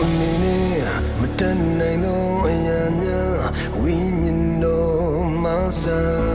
အနေနဲ့မတတ်နိုင်သောအရာများဝိညာဉ်တော်မဆာ